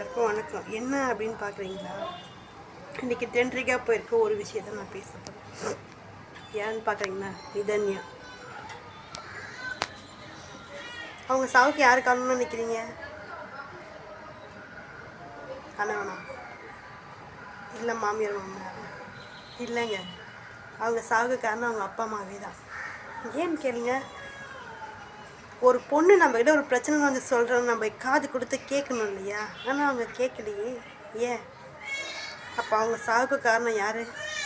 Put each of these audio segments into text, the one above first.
எல்லாருக்கும் வணக்கம். என்ன அப்படின்னு பார்க்குறீங்களா? இன்றைக்கி டென்ட்ரிக்காக போயிருக்க ஒரு விஷயத்தை நான் பேச போகிறேன் ஏன்னு பார்க்குறீங்களா? நிதன்யா. அவங்க சாவுக்கு யார் காரணம்னு நினைக்கிறீங்க? கணவனா? இல்லை மாமியார் மாமனார்? இல்லைங்க. அவங்க சாவுக்கு காரணம் அவங்க அப்பா அம்மாவே தான். ஏன்னு கேளுங்க? ஒரு பொண்ணு நம்ம கிட்ட ஒரு பிரச்சனை வந்து சொல்கிறோம் நம்ம காது கொடுத்து கேட்கணும் இல்லையா? ஆனால் அவங்க கேட்கலையே. ஏன்? அப்போ அவங்க சாவுக்கு காரணம் யார்?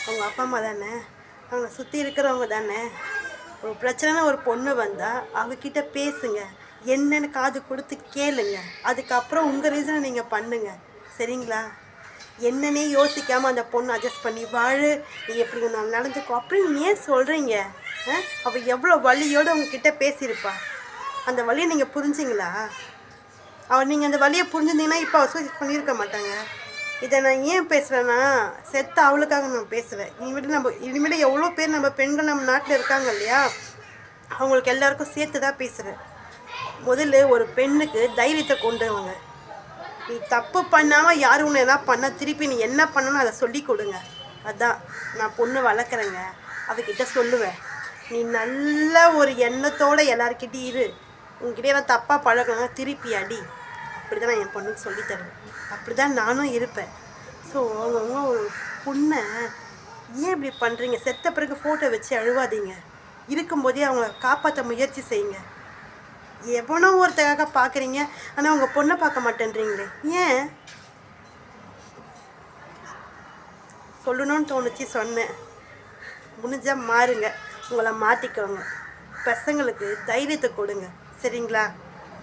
அவங்க அப்பா அம்மா தானே? அவங்க சுற்றி இருக்கிறவங்க தானே? ஒரு பிரச்சனைன்னு ஒரு பொண்ணு வந்தால் அவகிட்ட பேசுங்க. என்னென்னு காது கொடுத்து கேளுங்க. அதுக்கப்புறம் உங்கள் ரீசனை நீங்கள் பண்ணுங்க. சரிங்களா? என்னன்னே யோசிக்காமல் அந்த பொண்ணு அட்ஜஸ்ட் பண்ணி வாழு. நீ எப்படி நான் நடந்துக்கோ அப்படின்னு ஏன் சொல்கிறீங்க அவள் எவ்வளோ வலியோடு உங்ககிட்ட பேசியிருப்பா. அந்த வழியை நீங்கள் புரிஞ்சிங்களா? அவர் நீங்கள் அந்த வழியை புரிஞ்சிருந்தீங்கன்னா இப்போ அவர் சூசைட் பண்ணியிருக்க மாட்டாங்க. இதை நான் ஏன் பேசுகிறேன்னா செத்த அவளுக்காக நான் பேசுவேன். இனிமேட்டு நம்ம இனிமேட்டு எவ்வளோ பேர் நம்ம பெண்கள் நம்ம நாட்டில் இருக்காங்க இல்லையா? அவங்களுக்கு எல்லாருக்கும் சேர்த்து தான் பேசுகிறேன் முதல்ல ஒரு பெண்ணுக்கு தைரியத்தை கொண்டு வாங்க நீ தப்பு பண்ணாமல் யார் உன்னை எதாவது பண்ண திருப்பி நீ என்ன பண்ணணும் அதை சொல்லி கொடுங்க. அதான் நான் பொண்ணு வளர்க்குறேங்க. அவகிட்ட சொல்லுவேன். நீ நல்ல ஒரு எண்ணத்தோடு எல்லாருக்கிட்டையும் இரு. உங்ககிட்ட ஏதாவது தப்பாக பழகணும் திருப்பி அடி அப்படி தான் நான் என் பொண்ணுக்கு சொல்லித் தருவேன் அப்படி தான் நானும் இருப்பேன். ஸோ அவங்கவுங்க ஒரு பொண்ணை ஏன் இப்படி பண்ணுறீங்க செத்த பிறகு ஃபோட்டோ வச்சு அழுவாதீங்க. இருக்கும்போதே அவங்கள காப்பாற்ற முயற்சி செய்யுங்க. எவனோ ஒருத்தக்காக பார்க்குறீங்க ஆனால் உங்கள் பொண்ணை பார்க்க மாட்டேன்றீங்களே. ஏன்? சொல்லணும்னு தோணுச்சு சொன்னேன். முடிஞ்சால் மாறுங்க. உங்களை மாற்றிக்கோங்க பசங்களுக்கு தைரியத்தை கொடுங்க. சரிங்களா?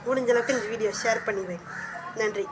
முடிஞ்சளவுக்கு இந்த வீடியோ ஷேர் பண்ணி வை நன்றி.